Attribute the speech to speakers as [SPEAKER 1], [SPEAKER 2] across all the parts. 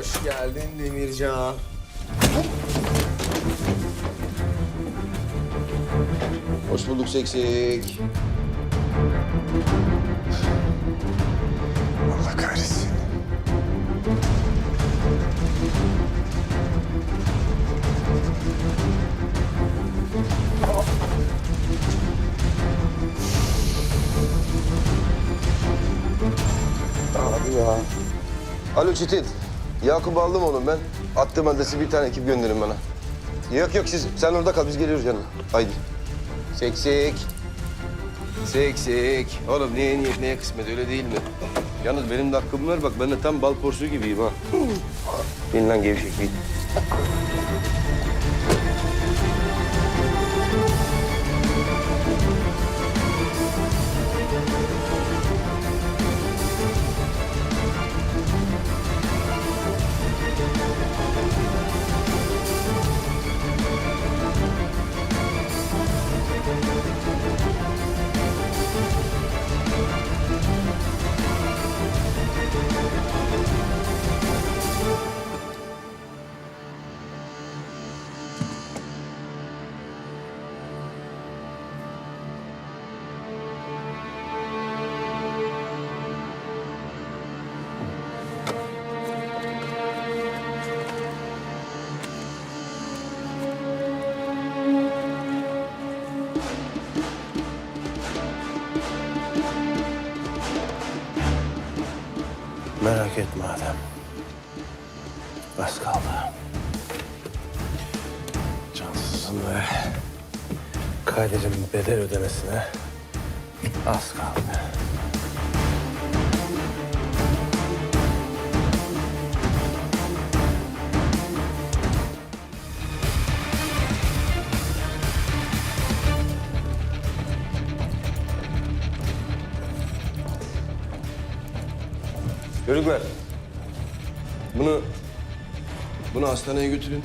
[SPEAKER 1] Hoş geldin Demircan.
[SPEAKER 2] Hoş bulduk seksek.
[SPEAKER 1] Allah kahretsin.
[SPEAKER 2] Abi ya. Alo Çetin. Yakup'u aldım oğlum ben. Attığım adresi bir tane ekip gönderin bana. Yok yok siz sen orada kal biz geliyoruz yanına. Haydi. Seksek. Seksek. Oğlum neye niyet neye kısmet öyle değil mi? Yalnız benim de hakkım var bak ben de tam bal porsuğu gibiyim ha. Bin lan gevşek bin.
[SPEAKER 3] Merak etme Adem. Az kaldı. Cansızın ve Kadir'in bedel ödemesine az kaldı.
[SPEAKER 2] Çocuklar. Bunu bunu hastaneye götürün.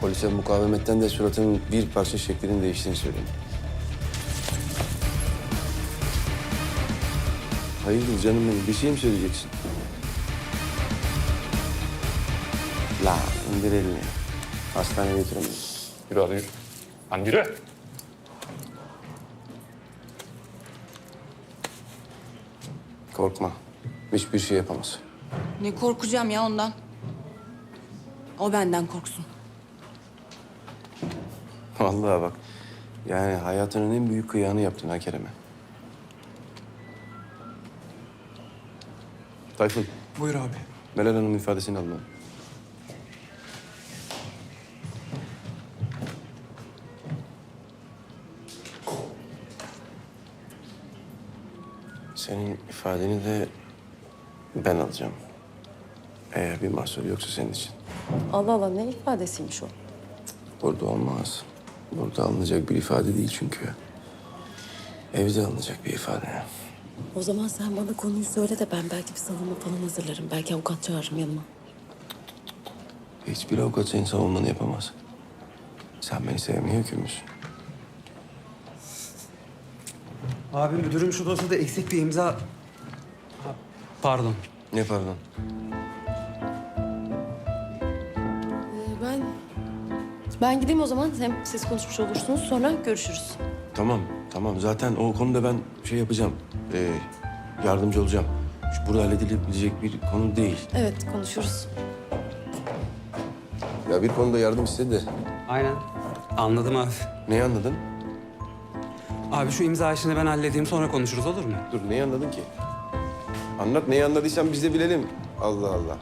[SPEAKER 2] Polise mukavemetten de suratının bir parça şeklinin değiştiğini söyleyin. Hayırdır canım benim? Bir şey mi söyleyeceksin? La indir elini. Hastaneye götürün.
[SPEAKER 4] Yürü hadi yürü. Lan yürü.
[SPEAKER 2] Korkma. Hiçbir şey yapamaz.
[SPEAKER 5] Ne korkacağım ya ondan. O benden korksun.
[SPEAKER 2] Vallahi bak. Yani hayatının en büyük kıyağını yaptın ha Kerem'e. Tayfun.
[SPEAKER 1] Buyur abi.
[SPEAKER 2] Meral Hanım'ın ifadesini alın. Senin ifadeni de ben alacağım. Eğer bir mahsur yoksa senin için.
[SPEAKER 6] Allah Allah ne ifadesiymiş o?
[SPEAKER 2] Burada olmaz. Burada alınacak bir ifade değil çünkü. Evde alınacak bir ifade.
[SPEAKER 6] O zaman sen bana konuyu söyle de ben belki bir savunma falan hazırlarım. Belki avukat çağırırım yanıma.
[SPEAKER 2] Hiçbir avukat senin savunmanı yapamaz. Sen beni sevmeye hükümlüsün.
[SPEAKER 7] Abi müdürüm şu dosyada eksik bir imza... Ha, Pardon.
[SPEAKER 2] Ne pardon?
[SPEAKER 6] Ee, ben... Ben gideyim o zaman. Hem siz konuşmuş olursunuz. Sonra görüşürüz.
[SPEAKER 2] Tamam, tamam. Zaten o konuda ben şey yapacağım. Ee, yardımcı olacağım. Şu burada halledilebilecek bir konu değil.
[SPEAKER 6] Evet konuşuruz.
[SPEAKER 2] Ya bir konuda yardım istedi de.
[SPEAKER 7] Aynen. Anladım abi.
[SPEAKER 2] Neyi anladın?
[SPEAKER 7] Abi şu imza işini ben halledeyim sonra konuşuruz olur mu?
[SPEAKER 2] Dur neyi anladın ki? Anlat neyi anladıysan biz de bilelim. Allah Allah.